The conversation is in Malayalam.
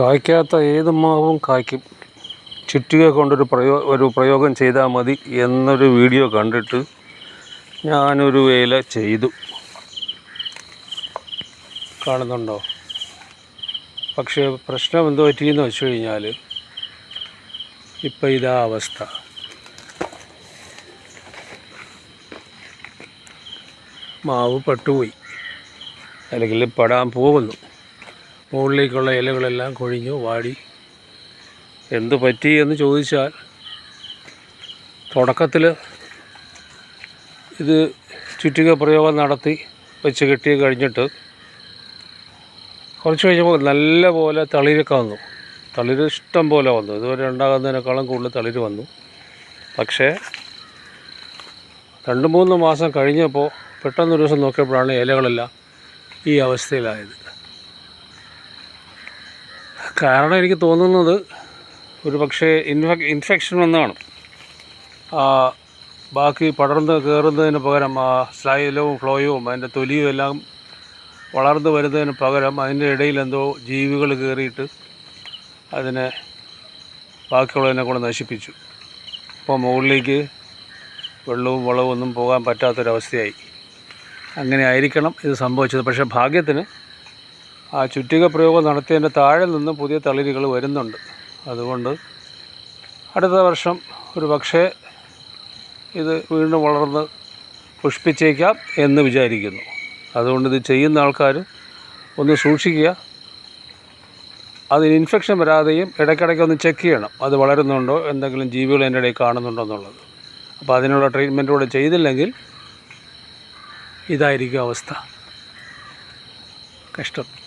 കായ്ക്കാത്ത ഏത് മാവും കായ്ക്കും. ചുറ്റിക കൊണ്ടൊരു പ്രയോ ഒരു പ്രയോഗം ചെയ്താൽ മതി എന്നൊരു വീഡിയോ കണ്ടിട്ട് ഞാനൊരു വേല ചെയ്തു. കാണുന്നുണ്ടോ? പക്ഷേ പ്രശ്നം എന്തോ പറ്റിയെന്ന് വെച്ച് കഴിഞ്ഞാൽ ഇപ്പം ഇതാ അവസ്ഥ. മാവ് പട്ടുപോയി. അല്ലെങ്കിൽ പെടാൻ പോകുന്നു. മുകളിലേക്കുള്ള ഇലകളെല്ലാം കൊഴിഞ്ഞു വാടി. എന്ത് പറ്റി എന്ന് ചോദിച്ചാൽ തുടക്കത്തിൽ ഇത് ചുറ്റിക പ്രയോഗം നടത്തി വെച്ച് കെട്ടി കഴിഞ്ഞിട്ട് കുറച്ച് കഴിഞ്ഞപ്പോൾ നല്ല പോലെ തളിരൊക്കെ വന്നു. തളിര് ഇഷ്ടം പോലെ വന്നു. ഇതുവരെ ഉണ്ടാകുന്നതിനേക്കാളും കൂടുതൽ തളിര് വന്നു. പക്ഷേ രണ്ട് മൂന്ന് മാസം കഴിഞ്ഞപ്പോൾ പെട്ടെന്നൊരു ദിവസം നോക്കിയപ്പോഴാണ് ഇലകളെല്ലാം ഈ അവസ്ഥയിലായത്. കാരണം എനിക്ക് തോന്നുന്നത് ഒരു പക്ഷേ ഇൻഫെ ഇൻഫെക്ഷൻ വന്നാണ് ബാക്കി പടർന്ന് കയറുന്നതിന് പകരം ആ സ്ലൈലവും ഫ്ലോയും അതിന്റെ തൊലിയും എല്ലാം വളർന്നു വരുന്നതിന് പകരം അതിന്റെ ഇടയിൽ എന്തോ ജീവികൾ കയറിയിട്ട് അതിനെ ബാക്കിയുള്ളതിനെ കൊണ്ട് നശിപ്പിച്ചു. അപ്പോൾ മുകളിലേക്ക് വെള്ളവും വളവും ഒന്നും പോകാൻ പറ്റാത്തൊരവസ്ഥയായി. അങ്ങനെ ആയിരിക്കണം ഇത് സംഭവിച്ചത്. പക്ഷേ ഭാഗ്യത്തിന് ആ ചുറ്റിക പ്രയോഗം നടത്തിയതിന്റെ താഴെ നിന്ന് പുതിയ തളിരുകൾ വരുന്നുണ്ട്. അതുകൊണ്ട് അടുത്ത വർഷം ഒരു പക്ഷേ ഇത് വീണ്ടും വളർന്ന് പുഷ്പിച്ചേക്കാം എന്ന് വിചാരിക്കുന്നു. അതുകൊണ്ട് ഇത് ചെയ്യുന്ന ആൾക്കാർ ഒന്ന് സൂക്ഷിക്കുക. അതിന് ഇൻഫെക്ഷൻ വരാതെയും ഇടയ്ക്കിടയ്ക്ക് ഒന്ന് ചെക്ക് ചെയ്യണം. അത് വളരുന്നുണ്ടോ? എന്തെങ്കിലും ജീവികൾ എന്റെ ഇടയിൽ കാണുന്നുണ്ടോ എന്നുള്ളത്. അപ്പോൾ അതിനുള്ള ട്രീറ്റ്മെന്റ് കൂടെ ചെയ്തില്ലെങ്കിൽ ഇതായിരിക്കും അവസ്ഥ. കഷ്ടം.